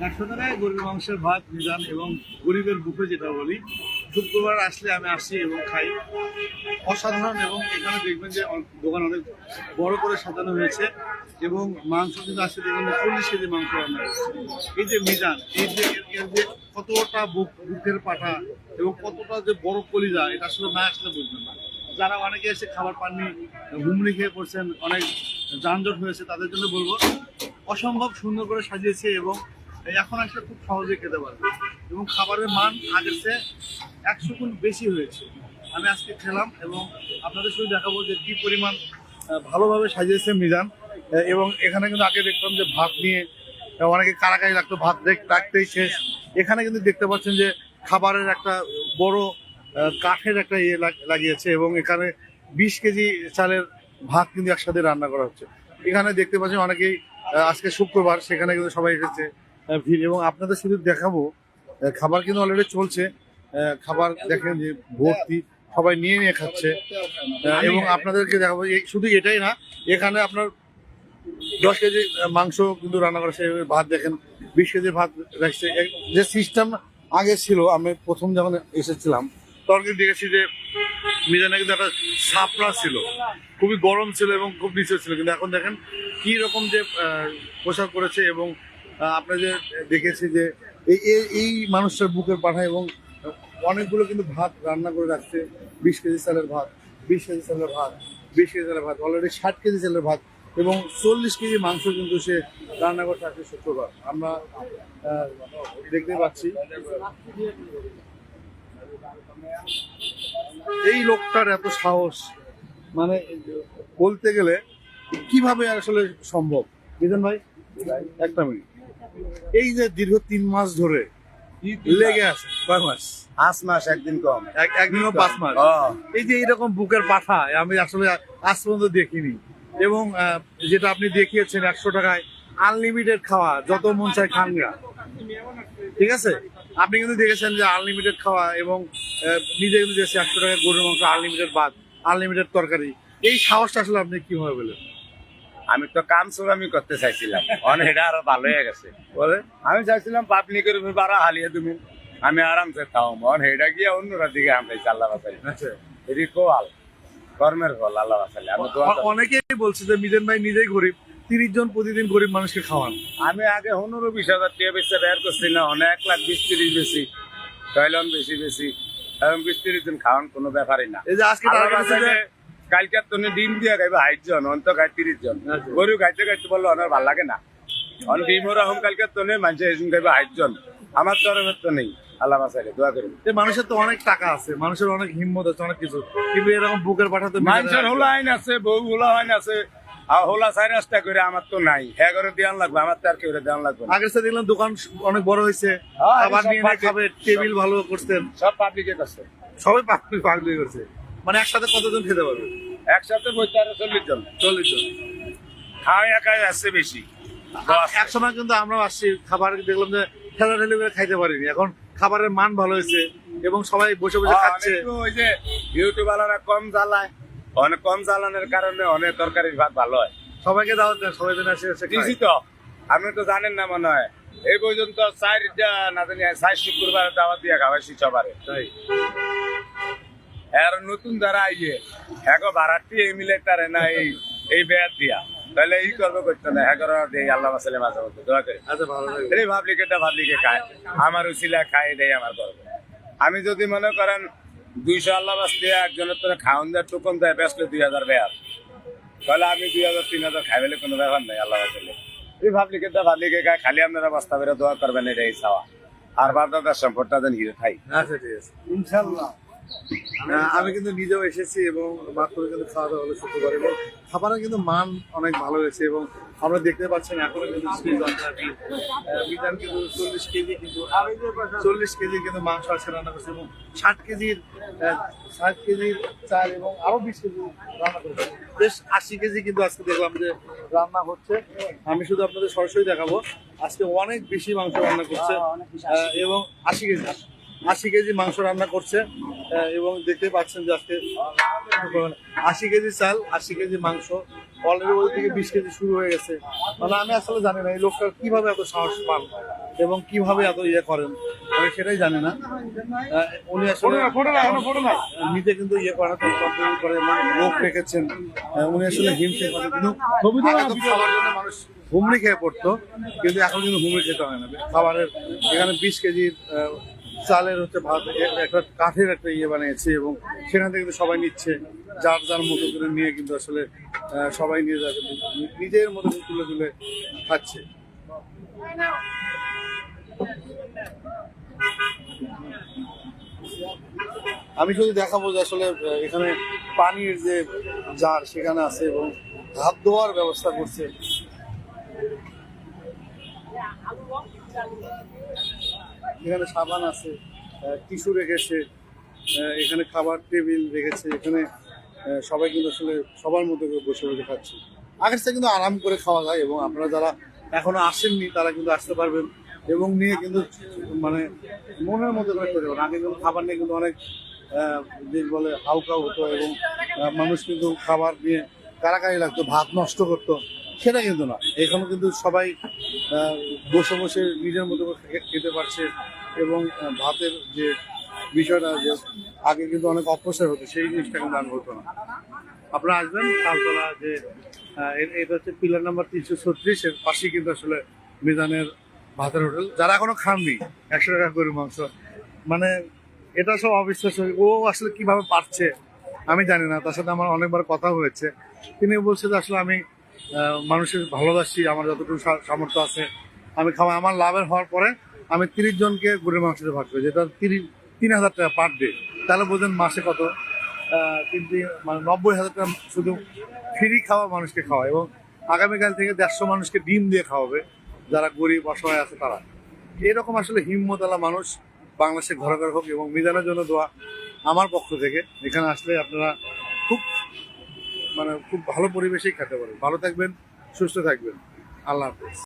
টাকায় গরিব মাংসের ভাত, মিজান এবং গরিবের বুফে যেটা বলি, শুক্রবার আসলে আমি আসি এবং খাই। অসাধারণ এবং এখানে দেখবেন যে দোকান অনেক বড় করে সাজানো হয়েছে এবং মাংস কিন্তু আসলে যে চল্লিশ কেজি মাংস রান্না এই যে মিজান, এই যে এর যে কতটা বুক বুকের পাঠা এবং কতটা যে বড় কলিজা, এটা আসলে না আসলে বুঝবেন না। যারা অনেকে এসে খাবার পাননি, হুমড়ি খেয়ে পড়ছেন, অনেক যানজট হয়েছে, তাদের জন্য বলব, অসম্ভব সুন্দর করে সাজিয়েছে এবং এখন আসলে খুব সহজে খেতে পারবে। এবং খাবারের মান আগের চেয়ে একশো গুণ বেশি হয়েছে। আমি আজকে খেলাম এবং আপনাদের শুধু দেখাবো যে কী পরিমাণ ভালোভাবে সাজিয়েছে মিজান। এবং এখানে কিন্তু আগে দেখতাম যে ভাত নিয়ে অনেকে কারাকারি লাগতো, ভাত রাখতেই শেষ। এখানে কিন্তু দেখতে পাচ্ছেন যে খাবারের একটা বড় কাঠের একটা ইয়ে লাগিয়েছে এবং এখানে বিশ কেজি চালের ভাত কিন্তু একসাথে রান্না করা হচ্ছে। এখানে দেখতে পাচ্ছেন অনেকেই আজকে শুক্রবার, সেখানে কিন্তু সবাই এসেছে। ভিড়। এবং আপনাদের শুধু দেখাবো খাবার কিন্তু অলরেডি চলছে। খাবার দেখেন যে ভর্তি, সবাই নিয়ে নিয়ে খাচ্ছে। এবং আপনাদেরকে দেখাবো শুধু এটাই না, এখানে আপনার দশ কেজি মাংস কিন্তু রান্না করা ভাত দেখেন, বিশ কেজি ভাত রাখছে। যে সিস্টেম আগে ছিল, আমি প্রথম যখন এসেছিলাম, তখন কিন্তু দেখেছি যে মিজানে কিন্তু একটা সাপড়া ছিল। খুবই গরম ছিল এবং খুব নিচে ছিল। কিন্তু এখন দেখেন কি রকম যে পোশাক করেছে এবং যে দেখেছি যে এই এই- মানুষটার বুকের পাঠা এবং অনেকগুলো কিন্তু ভাত রান্না করে রাখছে। বিশ কেজি চালের ভাত, বিশ কেজি চালের ভাত, বিশ কেজি চালের ভাত অলরেডি ষাট কেজি চালের ভাত এবং চল্লিশ কেজি মাংস কিন্তু সে রান্না করছে আজকে শুক্রবার। আমরা দেখতে পাচ্ছি। এই লোকটার এত সাহস মানে বলতে গেলে কীভাবে আসলে সম্ভব? বুঝলেন ভাই, একটা মিনিট। এই যে দীর্ঘ তিন মাস ধরে লেগে আছে কয় মাস? পাঁচ মাস একদিন কম। এক- একদিনও পাঁচ মাস? এই যে এইরকম বুকের পাঠা আমি আসলে আজ পর্যন্ত দেখিনি। এবং আহ, যেটা আপনি দেখিয়েছেন একশো টাকায় আনলিমিটেড খাওয়া যত মন চায় খান গা। ঠিক আছে? আপনি কিন্তু দেখেছেন যে আনলিমিটেড খাওয়া এবং আহ, নিজে কিন্তু দেখছি একশো টাকায় গরুর মাংস আনলিমিটেড ভাত আনলিমিটেড তরকারি। এই সাহসটা আসলে আপনি কীভাবে পেলেন? আমি তো কাম শুরু আমি করতে চাইছিলাম। অনেক এটা আরও ভালো হয়ে গেছে। বলে আমি চাইছিলাম পাবলিকের উপর বাড়া হালিয়ে তুমি আমি আরামসে খাও মন হেটা গিয়ে অন্যরা দিকে আমি আল্লাহ বাসালি আচ্ছা। এটি কোয়াল। কর্মের ফল আল্লাহ বাসালি আমি তো অনেকেই বলছে যে মিজান ভাই নিজেই গরিব। তিরিশ জন প্রতিদিন গরিব মানুষকে খাওয়ান। আমি আগে পনেরো বিশ হাজার টাকা বেশি বের করছি না। অনেক লাখ বিশ তিরিশ বেশি। তৈলন বেশি বেশি। এবং বিশ তিরিশ জন খাওয়ান কোনো ব্যাপারই না। এই যে আজকে কালকে তুমি ডিম দিয়ে খাইবে হাইট জন অন্ত খাই তিরিশ জন। গরু খাইতে খাইতে বলল অনেক ভালো লাগে না। অন ডিম কালকে তো নেই মানুষ এসে খাইবে হাইট জন। আমার তো তো নেই। আল্লাহ বাসালে দোয়া করি মানুষের তো অনেক টাকা আছে মানুষের অনেক হিম্মত আছে অনেক কিছু। কিন্তু এরকম বুকের পাঠাতে মানুষের হোলা আইন আছে বউ হোলা আইন আছে। হোলা রাস্তা করে আমার তো নাই। হ্যাঁ করে দেওয়ান লাগবে আমার তো আর কেউ দেওয়ান লাগবে আগের সাথে দেখলাম দোকান অনেক বড় হয়েছে। হ্যাঁ, খাবার নিয়ে খাবে টেবিল ভালো করছেন সব পাবলিকে করছে। সবাই পাগলি পাগলি করছে। মানে একসাথে কতজন খেতে পারবে? একসাথে আরও চল্লিশ জন। চল্লিশ জন। খাওয়া একাই আসছে বেশি। এক সময় কিন্তু আমরা আসছি খাবার দেখলাম যে ঠেলা ঠেলি করে খাইতে পারিনি। এখন খাবারের মান ভালো হয়েছে এবং সবাই বসে বসে খাচ্ছে। ওই যে ইউটিউবালারা কম জ্বালায়। অনেক কম জ্বালানোর কারণে অনেক তরকারির ভাত ভালো হয়। সবাইকে দাওয়াত দেন সবাই যেন এসে এসে। তো। আপনি তো জানেন না মনে হয়। এই পর্যন্ত চারটা না জানি চার শুক্রবার দাওয়াত দিয়ে খাওয়াইছি সবারে। তাই? আর নতুন যারা আইয়ে এখন ভাড়াটি এই মিলে তারে না এই এই বেয়ার দিয়া। তাহলে এই করব করতে না হ্যাঁ করো দিয়ে আল্লাহ মাসালে মাঝে মধ্যে দোয়া করে। আচ্ছা ভালো লাগে এই ভাবলিকেটা ভাবলিকে খায়? আমার উচিলা খায় এটাই আমার গর্ব। আমি যদি মনে করেন দুইশো আল্লাহ বাস দিয়ে একজনের তো খাওয়ান দেয় টুকন দেয় বেসলে দুই হাজার বেয়ার তাহলে আমি দুই হাজার তিন হাজার খাই বলে কোনো ব্যাপার নাই আল্লাহ বাসলে এই ভাবলিকেটা ভাবলিকে খায় খালি আপনারা বস্তা বেরো দোয়া করবেন এটাই চাওয়া। আর বাপদাদার সম্পদটা যেন হিরে খাই। আচ্ছা ঠিক আছে। ইনশাল্লাহ। আমি কিন্তু নিজেও এসেছি এবং মাত্র কিন্তু খাওয়া দাওয়া হলো শুক্রবার এবং খাবারের কিন্তু মান অনেক ভালো হয়েছে এবং আমরা দেখতে পাচ্ছেন এখনও কিন্তু চল্লিশ কেজি কিন্তু চল্লিশ কেজি কিন্তু মাংস আছে রান্না করছে এবং ষাট কেজির ষাট কেজির চাল এবং আরও বিশ কেজি রান্না করেছে। বেশ আশি কেজি কিন্তু আজকে দেখলাম যে রান্না হচ্ছে। আমি শুধু আপনাদের সরাসরি দেখাবো। আজকে অনেক বেশি মাংস রান্না করছে এবং আশি কেজি। আশি কেজি মাংস রান্না করছে এবং দেখতে পাচ্ছেন যে আজকে আশি কেজি চাল আশি কেজি মাংস অলরেডি ওই থেকে বিশ কেজি শুরু হয়ে গেছে। মানে আমি আসলে জানি না এই লোকটা কীভাবে এত সাহস পান এবং কীভাবে এত ইয়ে করেন আমি সেটাই জানি না। উনি আসলে নিজে কিন্তু ইয়ে করা করে লোক রেখেছেন। উনি আসলে হিমশিম করে কিন্তু খাবার জন্য মানুষ হুমড়ি খেয়ে পড়তো কিন্তু এখন কিন্তু হুমড়ি খেতে হয় না। খাবারের এখানে বিশ কেজির চালের হচ্ছে ভাত একটা কাঠের একটা ইয়ে বানিয়েছে এবং সেখান থেকে কিন্তু সবাই নিচ্ছে। যার যার মতো করে নিয়ে কিন্তু আসলে সবাই নিয়ে যাচ্ছে, নিজের মতো তুলে তুলে খাচ্ছে। আমি শুধু দেখাবো যে আসলে এখানে পানির যে জার সেখানে আছে এবং হাত ধোয়ার ব্যবস্থা করছে। এখানে সাবান আছে টিস্যু রেখেছে এখানে খাবার টেবিল রেখেছে, এখানে সবাই কিন্তু আসলে সবার মতো করে বসে বসে খাচ্ছে। আগের থেকে কিন্তু আরাম করে খাওয়া যায় এবং আপনারা যারা এখনও আসেননি, তারা কিন্তু আসতে পারবেন এবং নিয়ে কিন্তু মানে মনের মতো করে পারেন আগে কিন্তু খাবার নিয়ে কিন্তু অনেক যে বলে হালকা হতো এবং মানুষ কিন্তু খাবার নিয়ে কারাকারি লাগতো, ভাত নষ্ট করতো, সেটা কিন্তু না। এখানে কিন্তু সবাই বসে বসে নিজের মতো করে খেতে পারছে। এবং ভাতের যে বিষয়টা যে আগে কিন্তু অনেক অপচয় হতো, সেই জিনিসটা কিন্তু আর হতো না। আপনারা আসবেন তালতলা যে এটা হচ্ছে পিলার নাম্বার তিনশো ছত্রিশ, এর কিন্তু আসলে মিজানের ভাতের হোটেল। যারা এখনও খাননি, একশো টাকা করে মাংস। মানে এটা সব অবিশ্বাস্য। ও আসলে কীভাবে পারছে, আমি জানি না। তার সাথে আমার অনেকবার কথা হয়েছে। তিনি বলছে যে, আসলে আমি মানুষের ভালোবাসি, আমার যতটুকু সামর্থ্য আছে, আমি খাওয়া আমার লাভের হওয়ার পরে আমি তিরিশ জনকে গরুর মাংস ভাগ করি। যেটা তিরিশ, তিন হাজার টাকা পার ডে তাহলে বোঝেন মাসে কত? কিন্তু মানে নব্বই হাজার টাকা শুধু ফ্রি খাওয়া মানুষকে খাওয়া এবং আগামীকাল থেকে দেড়শো মানুষকে ডিম দিয়ে খাওয়াবে যারা গরিব, অসহায় আছে তারা। এরকম আসলে হিম্মতালা মানুষ বাংলাদেশে ঘরে ঘরে হোক এবং মিজানের জন্য দোয়া আমার পক্ষ থেকে। এখানে আসলে আপনারা খুব মানে খুব ভালো পরিবেশেই খেতে পারেন। ভালো থাকবেন, সুস্থ থাকবেন। আল্লাহ হাফিজ।